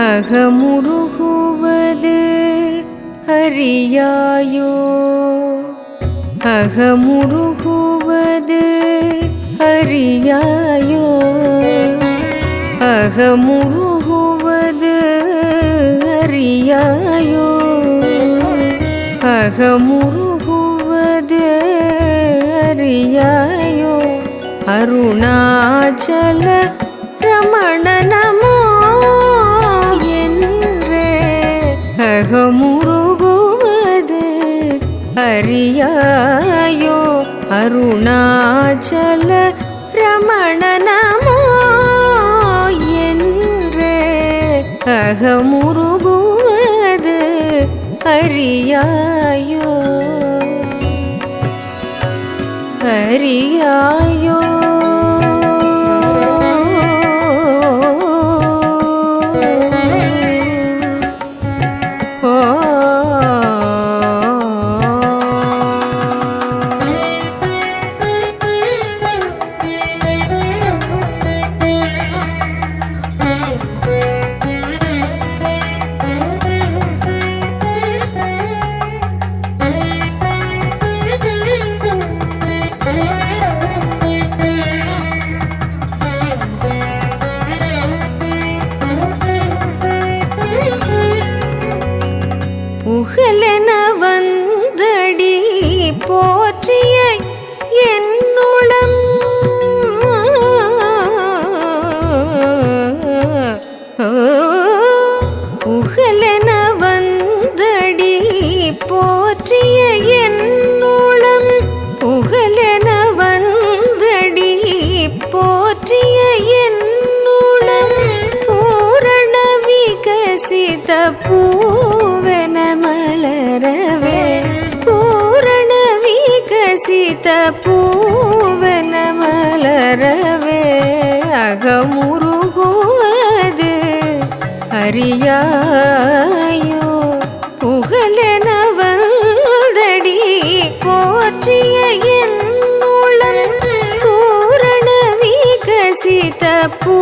அகமுருகுவது அறியாயோ? அகமுருகுவது அறியாயோ? அகமுருகுவது அறியாயோ? அகமுருகுவது அறியாயோ? அருணாச்சல ரமணனா அறியாயோ? அருணாச்சல ரமண நமோ என்றே அகமுருகுவது அறியாயோ? அறியாயோ? புகழென வந்தடி போற்றிய என்னுளம் புகழென வந்தடி போற்றிய என்னுளம் பூரண விகசித பூவன மலரவே. பூரண விகசித பூவன மலரவே. அறியாயோ புகழென வந்தடி போற்றிய மூலம் பூரண விகசித பூ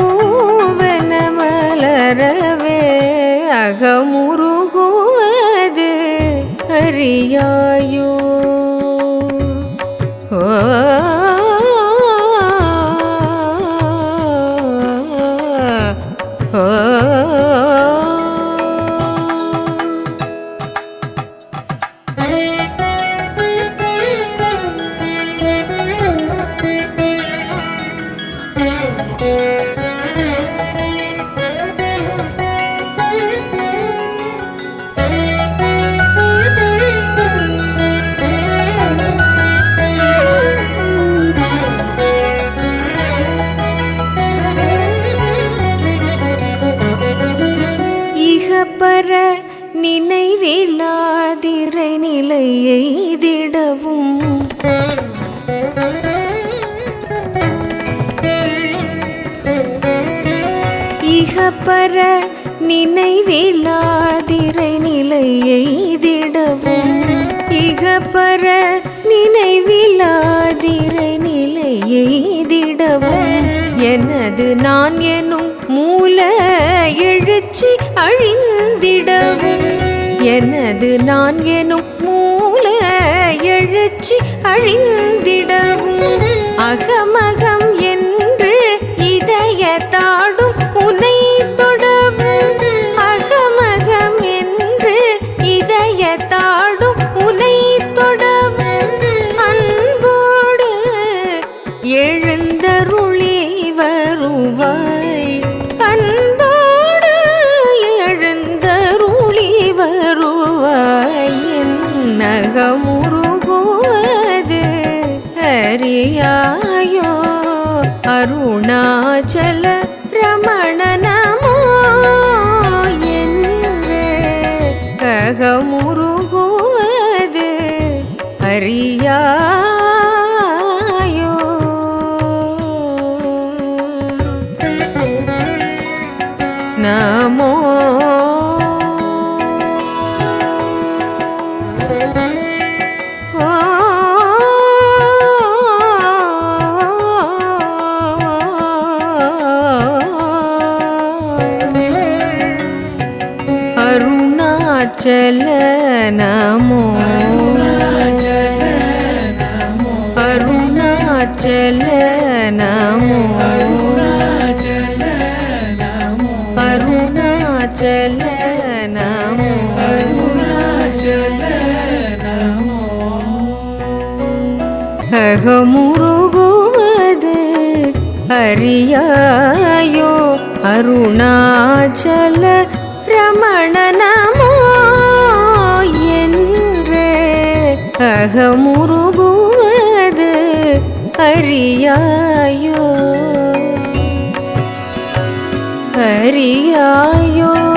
விடவும் இகப்பர நினைவில்லாதிரை நிலை எய்திடவும் இகப்பர நினைவில்லாதிரை நிலை எய்திடவும் எனது நான் எனும் மூல எழுச்சி அழிந்திடவும். எனது நான் எனும் எழுச்சி அழிந்திடவும். அகமகம் என்று இதய தாடும் உனை தொடவும். அகமகம் என்று இதய தாடும் உனை தொடவும். அன்போடு எழுந்தருளி வருவாய். அன்போடு எழுந்தருளி வருவாய். நகமுரு அறியாயோ அருணாச்சல ரமண நமோ என்று ககமுருகுவது அறியா அருணாச்சல நமோ? அருணாச்சல நமோ? அருணாச்சல நமோ? அகமுருகுவது அறியாயோ? அருணாச்சல ரமண அகமுருகுவது அறியாயோ? அறியாயோ?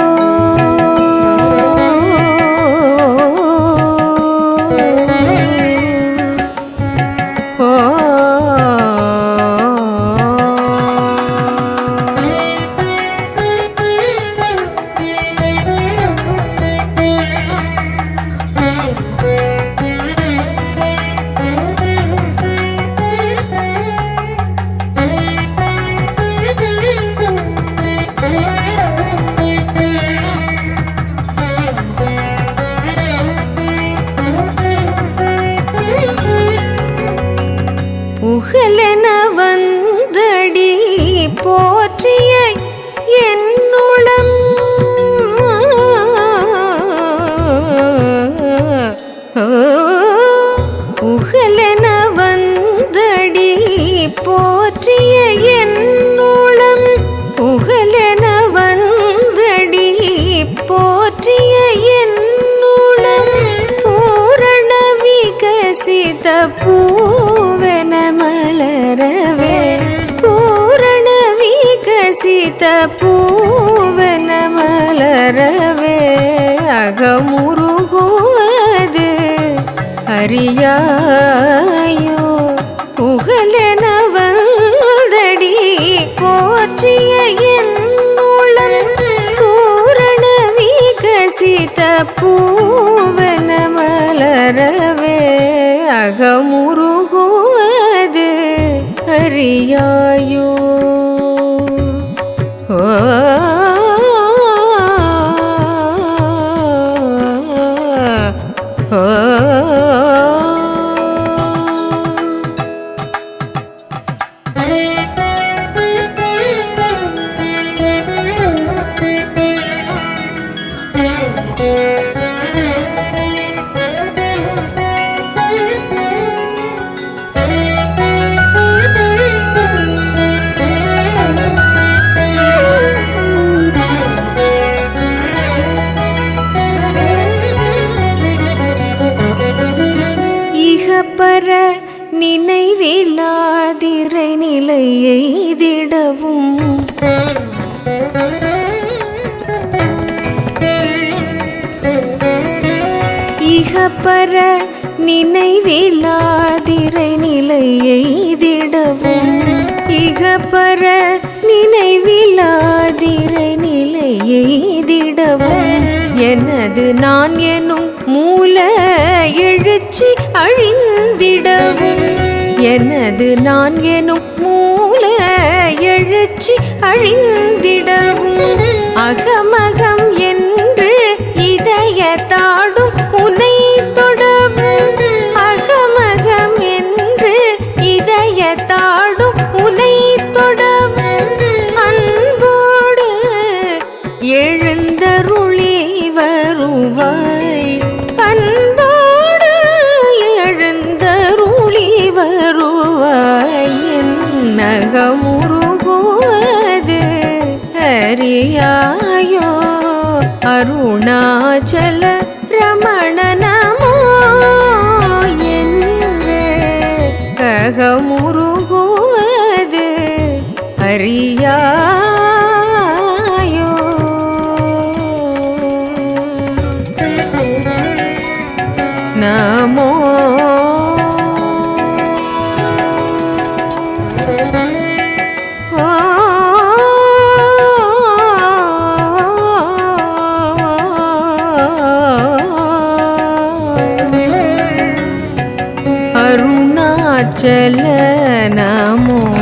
உகலென வந்தடி போற்றிய என்னுளம் உகலென வந்தடி போற்றிய என்னுளம் பூரண விகசித பூவன மலரவே. பூரண விகசித பூவன மலரவே. அகமூ அறியாயோ புகழென வந்தடி போற்றிய என்னுளம் பூரண விகசித பூவன மலரவே. அகமுருகுவது அறியாயோ? செய்திடவும். எய்திடவும் இகப்பர நினைவில்லாதிரை நிலை எய்திடவும் இகப்பர நினைவிலாதிரை நிலை எய்திடவும் எனது நான் எனும் மூல எழுச்சி அழிந்திடவும். எனது நான் எனும் எழுச்சி அழிந்திடவும். அகமகம் என்று இதயத்தாடும் உனை தொடவும். அகமகம் என்று இதயத்தாடும் உனை தொடவும். அன்போடு எழுந்தருளே வருவாய். அன்போடு எழுந்தருளி வருவாய். நகமுரு அறியாயோ அருணாச்சல ரமண நமோ என்று ககமுருகுவது அறியா அருணாச்சல நமோ